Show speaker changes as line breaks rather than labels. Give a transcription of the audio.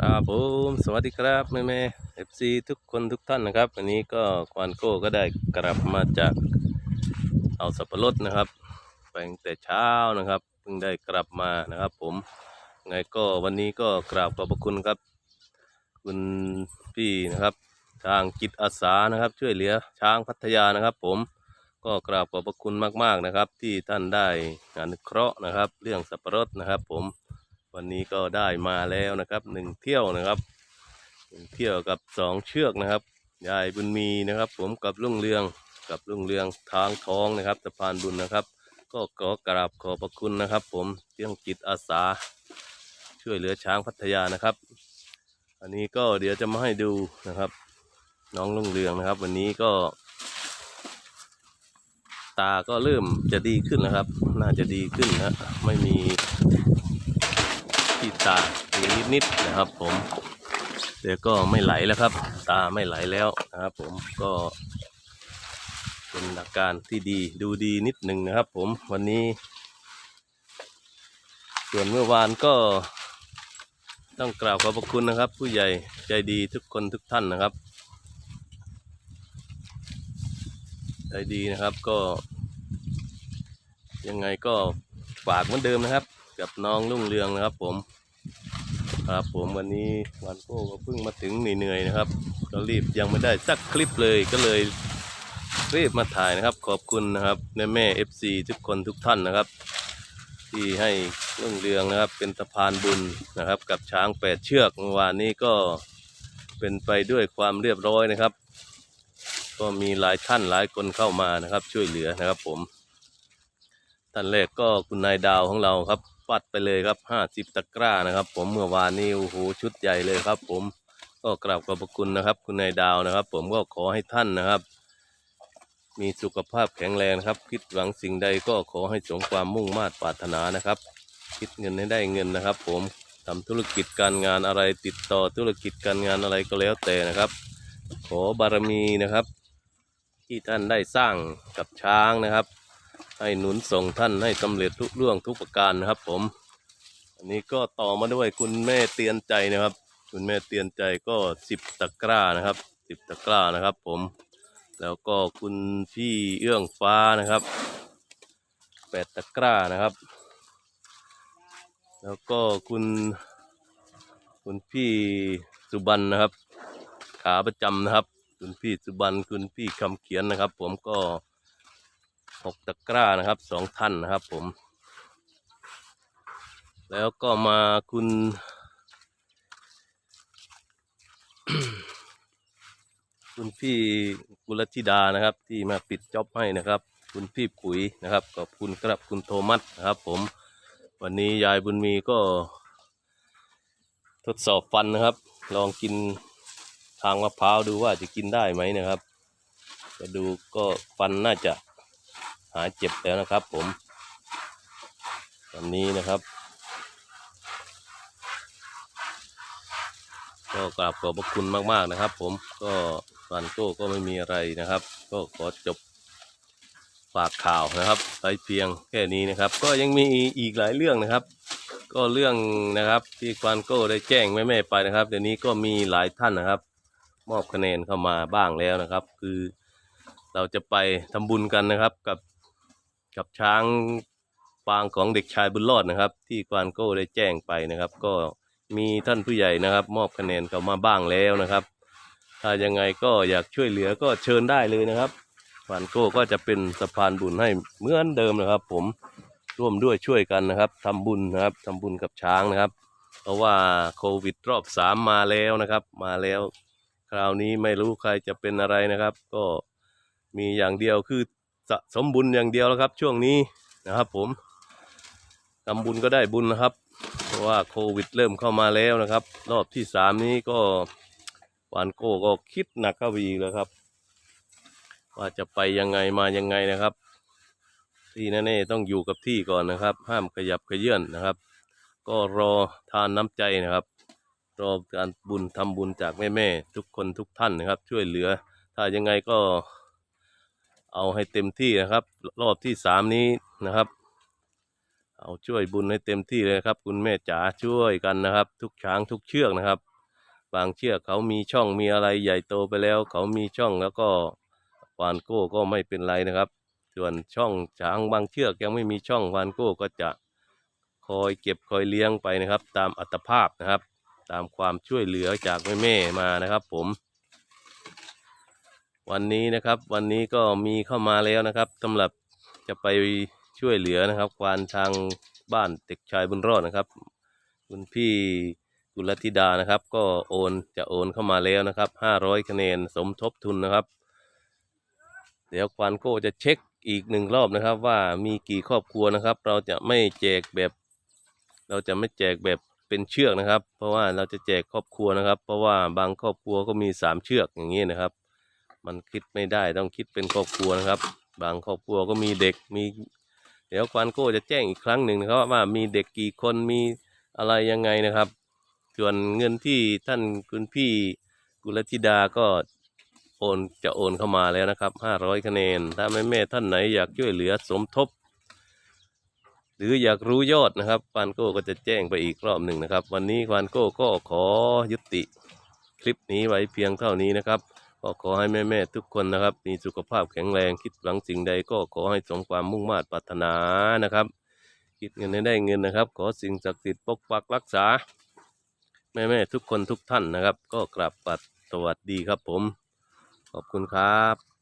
ครับผมสวัสดีครับแม่แม่เอฟซีทุกคนทุกท่านนะครับ วันนี้ก็ควานโก้ก็ได้กลับมาจากเอาสับปะรดนะครับไปตั้งแต่เช้านะครับเพิ่งได้กลับมานะครับ ผมไงก็วันนี้ก็กราบขอบพระคุณครับ คุณพี่นะครับทางจิตอาสานะครับ ช่วยเหลือช้างพัทยานะครับ ผมก็กราบขอบพระคุณมากๆนะครับ ที่ท่านได้อนุเคราะห์นะครับ เรื่องสับปะรดนะครับ ผม วันนี้ก็ได้มาแล้วนะครับหนึ่งเที่ยวนะครับหนึ่งเที่ยวกับสองเชือกนะครับยายบุญมีนะครับ ผมกับลุงเรืองกับลุงเรืองทางทองนะครับสะพานบุญนะครับ ก็ขอกราบขอบพระคุณนะครับ ผมเรื่องจิตอาสา ช่วยเหลือช้างพัทยานะครับ อันนี้ก็เดี๋ยวจะมาให้ดูนะครับ น้องลุงเรืองนะครับ วันนี้ก็ ตาก็เริ่มจะดีขึ้นแล้วครับ น่าจะดีขึ้นนะไม่มี ที่ตามีนิดๆนะครับ ผมเดี๋ยวก็ไม่ไหลแล้วครับ ตาไม่ไหลแล้วนะครับ ผมก็เป็นอาการที่ดีดูดีนิดหนึ่งนะครับ ผมวันนี้ ส่วนเมื่อวานก็ต้องกราบขอบพระคุณนะครับ ผู้ใหญ่ใจดีทุกคนทุกท่านนะครับใจดีนะครับก็ ยังไงก็ฝากเหมือนเดิมนะครับ กับน้องลุ่งเรืองนะครับผม ครับผมวันนี้วันโก้ก็เพิ่งมาถึงเหนื่อยๆนะครับ ก็รีบยังไม่ได้สักคลิปเลยก็เลยรีบมาถ่ายนะครับ ขอบคุณนะครับแม่แม่เอฟซีทุกคนทุกท่านนะครับ ที่ให้ลุ่งเรืองนะครับ เป็นสะพานบุญนะครับ กับช้างแปดเชือกเมื่อวานนี้ก็เป็นไปด้วยความเรียบร้อยนะครับ ก็มีหลายท่านหลายคนเข้ามานะครับ ช่วยเหลือนะครับผมท่านแรกก็คุณนายดาวของเราครับ ปัดไปเลยครับห้าสิบตะกร้านะครับ ผมเมื่อวานนี้โอ้โหชุดใหญ่เลยครับ ผมก็กราบขอบพระคุณนะครับ คุณนายดาวนะครับ ผมก็ขอให้ท่านนะครับ มีสุขภาพแข็งแรงครับ คิดหวังสิ่งใดก็ขอให้สมความมุ่งมา่ปรารถนานะครับ คิดเงินให้ได้เงินนะครับ ผมทำธุรกิจการงานอะไรติดต่อธุรกิจการงานอะไรก็แล้วแต่นะครับ ขอบารมีนะครับ ที่ท่านได้สร้างกับช้างนะครับ ให้หนุนส่งท่านให้สำเร็จทุกเรื่องทุกประการนะครับ ผม อันนี้ก็ต่อมาด้วยคุณแม่เตียนใจนะครับ คุณแม่เตียนใจก็สิบตะกร้านะครับสิบตะกร้านะครับ ผม แล้วก็คุณพี่เอื้องฟ้านะครับแปดตะกร้านะครับ แล้วก็คุณคุณพี่สุบันนะครับ ขาประจำนะครับ คุณพี่สุบันคุณพี่คำเขียนนะครับ ผมก็ หกตะกร้านะครับสองท่านนะครับผม แล้วก็มาคุณคุณพี่กุลธิดานะครับ ที่มาปิดจ็อบให้นะครับ คุณพี่ปุ๋ยนะครับขอบคุณครับคุณโทมัสนะครับ ผม วันนี้ยายบุญมีก็ ทดสอบฟันนะครับ ลองกินทางมะพร้าวดูว่าจะกินได้ไหมนะครับจะดูก็ฟันน่าจะ หายเจ็บแล้วนะครับ ผมวันนี้นะครับก็กราบขอบพระคุณมากๆนะครับ ผมก็ฟันโก้ก็ไม่มีอะไรนะครับ ก็ขอจบฝากข่าวนะครับไปเพียงแค่นี้นะครับ ก็ยังมีอีกหลายเรื่องนะครับ ก็เรื่องนะครับที่ควานโก้ได้แจ้งแม่ๆไปนะครับเดี๋ยวนี้ก็มีหลายท่านนะครับ มอบคะแนนเข้ามาบ้างแล้วนะครับ คือเราจะไปทำบุญกันนะครับกับ กับช้างปางของเด็กชายบุญรอดนะครับ ที่ควานโก้ได้แจ้งไปนะครับ ก็มีท่านผู้ใหญ่นะครับ มอบคะแนนเขามาบ้างแล้วนะครับ ถ้ายังไงก็อยากช่วยเหลือก็เชิญได้เลยนะครับควานโก้ก็จะเป็นสะพานบุญให้เหมือนเดิมนะครับ ผมร่วมด้วยช่วยกันนะครับทำบุญนะครับทำบุญกับช้างนะครับ เพราะว่าโควิดรอบสามมาแล้วนะครับ มาแล้ว คราวนี้ไม่รู้ใครจะเป็นอะไรนะครับ ก็มีอย่างเดียวคือ สะสมบุญอย่างเดียวแล้วครับ ช่วงนี้นะครับ ผมทำบุญก็ได้บุญนะครับ เพราะว่าโควิดเริ่มเข้ามาแล้วนะครับ รอบที่สามนี้ก็วานโก้ก็คิดหนักเข้าไปอีกแล้วครับ ว่าจะไปยังไงมายังไงนะครับ ที่แน่ๆต้องอยู่กับที่ก่อนนะครับ ห้ามขยับขยื่นนะครับ ก็รอทานน้ำใจนะครับรอการบุญทำบุญจากแม่ๆทุกคนทุกท่านนะครับ ช่วยเหลือ ถ้ายังไงก็ เอาให้เต็มที่นะครับ รอบที่สามนี้นะครับ เอาช่วยบุญให้เต็มที่เลยครับ คุณแม่จ๋าช่วยกันนะครับ ทุกช้างทุกเชือกนะครับ บางเชือกเขามีช่องมีอะไรใหญ่โตไปแล้ว เขามีช่องแล้วก็วานโก้ก็ไม่เป็นไรนะครับ ส่วนช่องช้างบางเชือกยังไม่มีช่องวานโก้ก็จะคอยเก็บคอยเลี้ยงไปนะครับ ตามอัตภาพนะครับ ตามความช่วยเหลือจากแม่แม่ๆมานะครับ ผม วันนี้นะครับ วันนี้ก็มีเข้ามาแล้วนะครับสำหรับจะไปช่วยเหลือนะครับควานทางบ้านเด็กชายบุญรอดนะครับ คุณพี่กุลธิดานะครับ ก็โอนจะโอนเข้ามาแล้วนะครับห้าร้อยคะแนนสมทบทุนนะครับ เดี๋ยวควานโก้จะเช็คอีกหนึ่งรอบนะครับ ว่ามีกี่ครอบครัวนะครับ เราจะไม่แจกแบบ เราจะไม่แจกแบบเป็นเชือกนะครับ เพราะว่าเราจะแจกครอบครัวนะครับ เพราะว่าบางครอบครัวก็มีสามเชือกอย่างนี้นะครับ มันคิดไม่ได้ต้องคิดเป็นครอบครัวนะครับ บางครอบครัวก็มีเด็กมี เดี๋ยวควานโก้จะแจ้งอีกครั้งหนึ่งนะครับว่ามีเด็กกี่คนมีอะไรยังไงนะครับ ส่วนเงินที่ท่านคุณพี่กุลธิดาก็โอนจะโอนเข้ามาแล้วนะครับห้าร้อยคะแนน ถ้าแม่แม่ท่านไหนอยากช่วยเหลือสมทบ หรืออยากรู้ยอดนะครับควานโก้ก็จะแจ้งไปอีกรอบหนึ่งนะครับ วันนี้ควานโก้ก็ขอยุติคลิปนี้ไว้เพียงเท่านี้นะครับ ก็ขอให้แม่ๆทุกคนนะครับ มีสุขภาพแข็งแรงคิดหวังสิ่งใดก็ขอให้สมความมุ่งมา่ปรารถนานะครับ คิดเงินให้ได้เงินนะครับ ขอสิ่งศักดิ์สิทธิ์ปกปักรักษา แม่ๆทุกคนทุกท่านนะครับ ก็กราบปัดสวัสดีครับผม ขอบคุณครับ